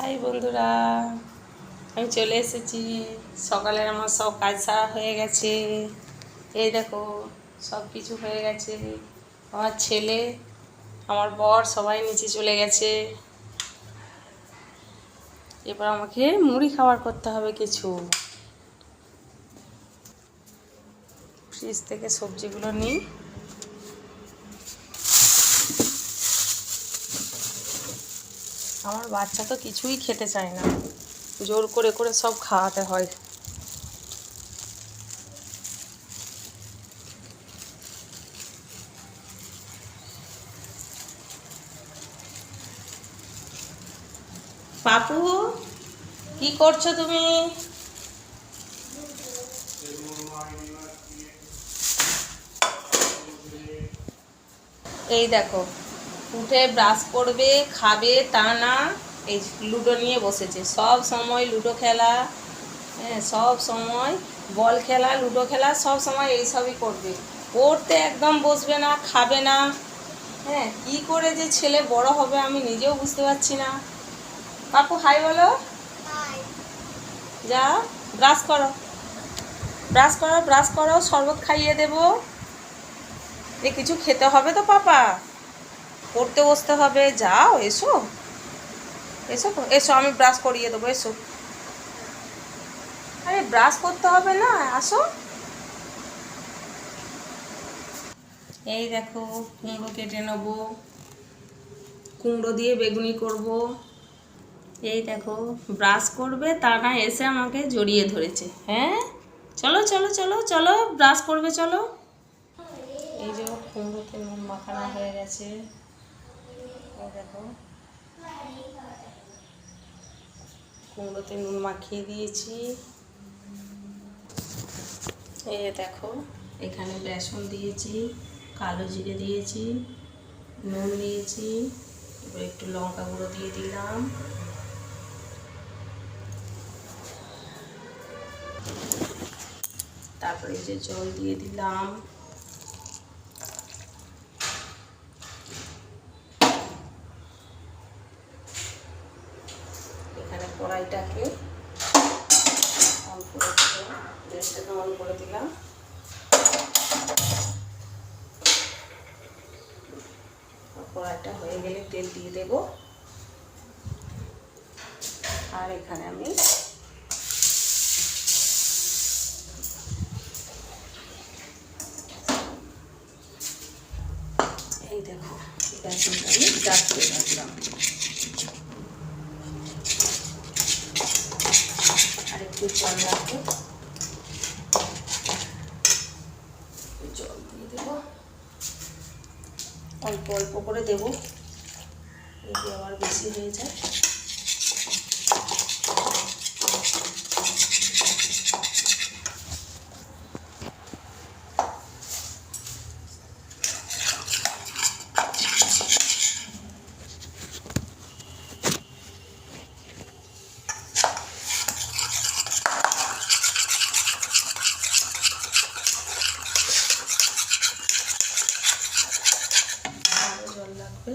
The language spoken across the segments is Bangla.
হাই বন্ধুরা, আমি চলে এসেছি। সকালে আমার সব কাজ সারা হয়ে গেছে। এই দেখো, সব কিছু হয়ে গেছে। আমার ছেলে, আমার বর সবাই নিচে চলে গেছে। এবার আমাকে মুড়ি খাবার করতে হবে কিছু। ফ্রিজ থেকে সবজিগুলো নিই। আমার বাচ্চা তো কিছুই খেতে চায় না। জোর করে করে সব খাওয়াতে হয়। পাপু, কি করছ তুমি? এই দেখো উঠে ব্রাশ করবে খাবে তা না। এই লুডো নিয়ে বসেছে। সব সময় লুডো খেলা হ্যাঁ সব সময় বল খেলা লুডো খেলা সব সময় এইসবই করবে। পড়তে একদম বসবে না খাবে না। হ্যাঁ কি করে যে ছেলে বড় হবে আমি নিজেও বুঝতে পারছি না। পাপু হাই বলো। যা ব্রাশ করো। ব্রাশ করো ব্রাশ করো শরবত খাইয়ে দেবো। এ কিছু খেতে হবে তো পাপা? পড়তে বসতে হবে। যাও, এসো। এসো এসো, আমি ব্রাশ করিয়ে দেবো, এসো। আরে ব্রাশ করতে হবে না, আসো। এই দেখো, কুমড়ো কেটে নেব। কুমড়ো দিয়ে বেগুনি করব। এই দেখো ব্রাশ করবে, তা না, এসে আমাকে জড়িয়ে ধরেছে। হ্যাঁ? চলো চলো চলো চলো ব্রাশ করবে, চলো। এই যে কুমড়োতে নুন মাখানো হয়ে গেছে। দেখো। কুমড়োতে নুন মাখিয়ে দিয়েছি। এই দেখো, এখানে বেসন দিয়েছি, কালো জিরে দিয়েছি, নুন দিয়েছি, এবার একটু লঙ্কা গুঁড়ো দিয়ে দিলাম। তারপরে যে জল দিয়ে দিলাম এখানে কড়াইটাকে অন করে দিলাম, গ্যাসটাকে অন করে দিলাম। কড়াইটা হয়ে গেলে তেল দিয়ে দেব। আর এখানে আমি এই দেখো বেসনটা আমি চাপ করে রাখলাম আর একটু জল রাখব। জল দিয়ে দেবো। অল্প অল্প করে দেবো। যদি আবার বেশি হয়ে যায় আরও জল লাগবে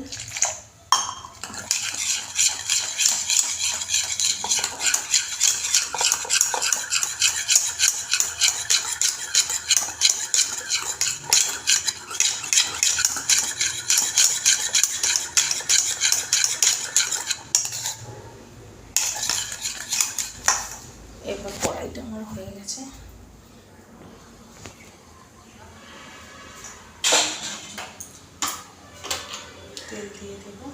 এবার কড়াইটা আমার হয়ে গেছে। তেল দিয়ে দেবো।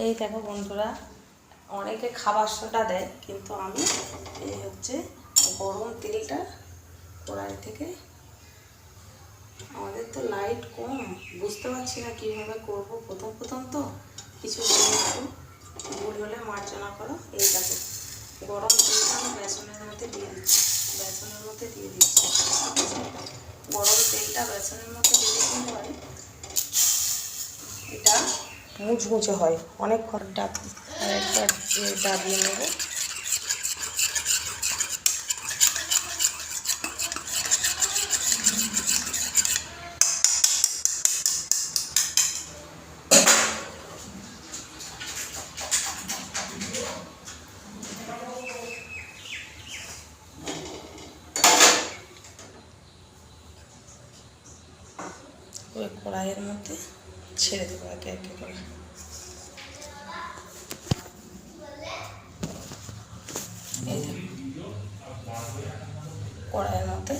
এই দেখো বন্ধুরা, অনেকে খাবার সোডা দেয়, কিন্তু আমি এই হচ্ছে গরম তেলটা কড়াই থেকে, আমাদের তো লাইট কম, বুঝতে পারছি না কীভাবে করব। প্রথম প্রথম তো কিছু ভুল হলে মার্জনা করো। এই দেখো, গরম তেলটা আমি বেসনের মধ্যে দিয়ে দিচ্ছি, বেসনের মধ্যে দিয়ে দিচ্ছি গরম তেলটা বেসনের মধ্যে দিলে কিন্তু হয় মুচমুচে হয়। অনেকক্ষণ ডাব একবার ডাবিয়ে নেব। কড়াইয়ের মধ্যে ছেড়ে দেবো একে একে করে এই দেখো। কড়াইয়ের মধ্যে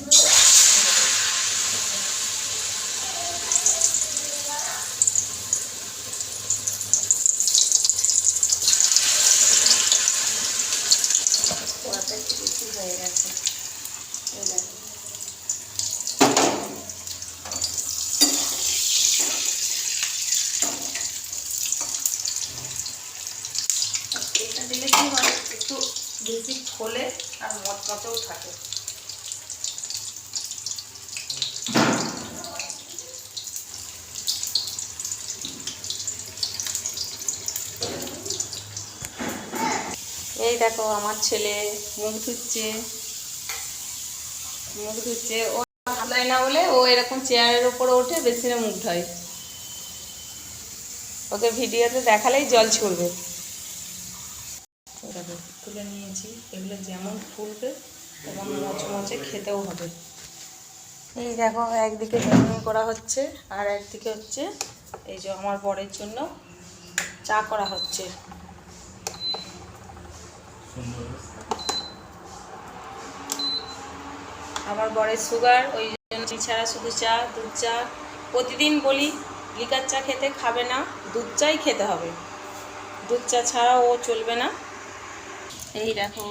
কড়াটা একটু বেশি হয়ে গেছে এই দেখো এটা দিলে কি হয় একটু বেশি ফোলে আর মচমচেও থাকে। এই দেখো আমার ছেলে মুখ ধুচ্ছে। মুখ ধুচ্ছে, ও হাতলাই না বলে ও এরকম চেয়ারের উপরে উঠে বেসিনে মুখ ধয়। ওকে ভিডিওতে দেখালেই জল ছুড়বে। দেখো তুলে নিয়েছি। এগুলো যেমন ফুলবে, তেমন মচমচে খেতেও হবে। এই দেখো, একদিকে চাটনি করা হচ্ছে, আর একদিকে হচ্ছে এই যে আমার বরের জন্য চা করা হচ্ছে। আমার বরের সুগার, ওই জন্য ছাড়া শুধু চা, দুধ চা। প্রতিদিন বলি, লিকার চা খেতে খাবে না, দুধ চাই খেতে হবে। দুধ চা ছাড়া ও চলবে না। এই দেখো